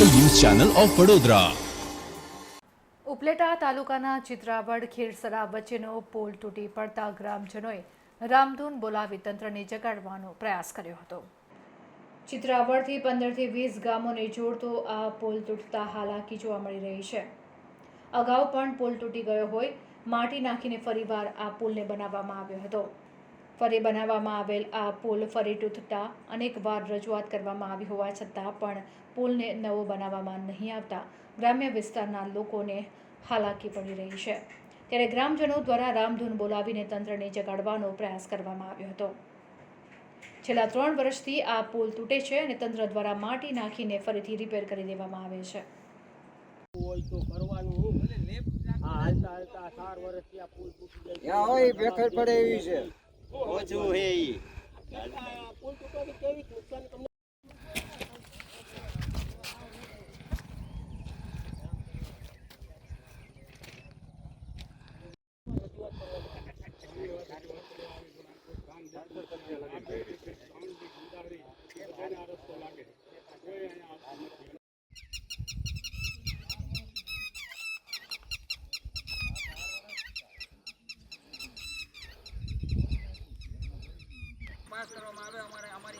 Channel of Vadodara. Upleta તાલુકાના ચિત્રાવડ ખીરસરા વચ્ચેનો pole તૂટી પડતા ગ્રામજનોએ રામધૂન બોલાવી તંત્રને જગાડવાનો પ્રયાસ કર્યો હતો. ચિત્રાવડથી પંદરથી વીસ ગામોને જોડતો આ પોલ તૂટતા હાલાકી જોવા મળી રહી છે. અગાઉ પણ પુલ તૂટી ગયો હોય, માટી નાખીને ફરીવાર આ પુલને બનાવવામાં આવ્યો હતો. ફરી બનાવવામાં આવેલ આ પુલ ફરી તૂટતા અનેકવાર રજૂઆત કરવામાં આવી હોવા છતાં પણ પુલને નવો બનાવવામાં નહીં આવતા ગ્રામ્ય વિસ્તારના લોકોને હાલાકી પડી રહી છે. ત્યારે ગ્રામજનો દ્વારા રામધૂન બોલાવીને તંત્રને જગાડવાનો પ્રયાસ કરવામાં આવ્યો હતો. છેલ્લા ત્રણ વર્ષથી આ પુલ તૂટે છે અને તંત્ર દ્વારા માટી નાખીને ફરીથી રિપેર કરી દેવામાં આવે છે. હોય તો કરવાનું ઓછું હે ઈ. પુલ તૂટવાથી કેવી નુકસાન તમને પાસ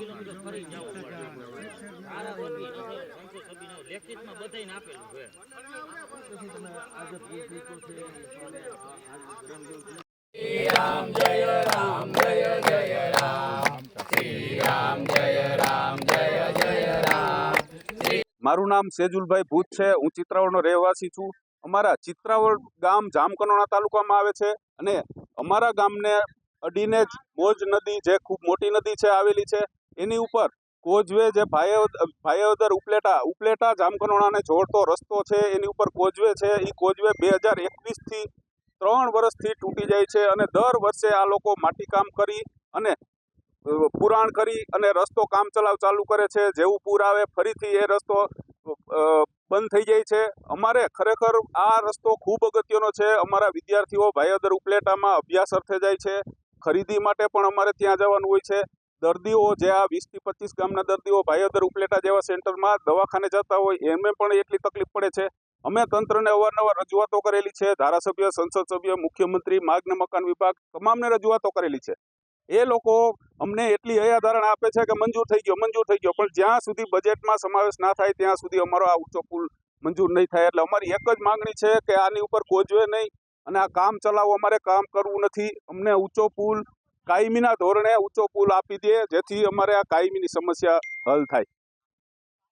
નથી રામ જગ્યાએ રામ જય જાતની જરૂર છે રામ જેવો પાણી બહુ નહીં આપણે મારું નામ સેજુલભાઈ ભૂત છે. હું ચિત્રાવળનો રહેવાસી છું. અમારા ચિત્રાવળ ગામ જામકનોણા તાલુકામાં આવે છે અને અમારા ગામને અડીને જ મોજ નદી જે ખૂબ મોટી નદી છે આવેલી છે એની ઉપર કોઝવે જે ભાયોદ ભાયોદર ઉપલેટા ઉપલેટા જામકંડોરણાને જોડતો રસ્તો છે, એની ઉપર કોઝવે છે. એ કોઝવે બે હજાર એકવીસથી ત્રણ વર્ષથી તૂટી જાય છે અને દર વર્ષે આ લોકો માટીકામ કરી અને પુરાણ કરી અને રસ્તો કામ ચલાવ ચાલુ કરે છે. જેવું પૂર આવે ફરીથી એ રસ્તો બંધ થઈ જાય છે. અમારે ખરેખર આ રસ્તો ખૂબ અગત્યનો છે. અમારા વિદ્યાર્થીઓ ભાયોદર ઉપલેટામાં અભ્યાસ અર્થે જાય છે. ખરીદી માટે પણ અમારે ત્યાં જવાનું હોય છે. દર્દીઓ જે આ વીસથી પચીસ ગામના દર્દીઓ ભાઈઓદર ઉપલેટા જેવા સેન્ટરમાં દવાખાને જતા હોય, એમને પણ એટલી તકલીફ પડે છે. અમે તંત્રને અવારનવાર રજૂઆતો કરેલી છે. ધારાસભ્ય, સંસદ સભ્ય, મુખ્યમંત્રી માર્ગ ને મકાન વિભાગ તમામને રજૂઆતો કરેલી છે. એ લોકો અમને એટલી હૈયાધારણા આપે છે કે મંજૂર થઈ ગયો, મંજૂર થઈ ગયો. પણ જ્યાં સુધી બજેટમાં સમાવેશ ના થાય, ત્યાં સુધી અમારો આ ઊંચો પુલ મંજૂર નહીં થાય. એટલે અમારી એક જ માંગણી છે કે આની ઉપર ગોજવે નહીં અને આ કામ ચલાવવું અમારે કામ કરવું નથી. અમને ઊંચો પુલ કાયમીના ધોરણે ઊંચો પુલ આપી દે જેથી અમારે આ કાયમીની સમસ્યા હલ થાય.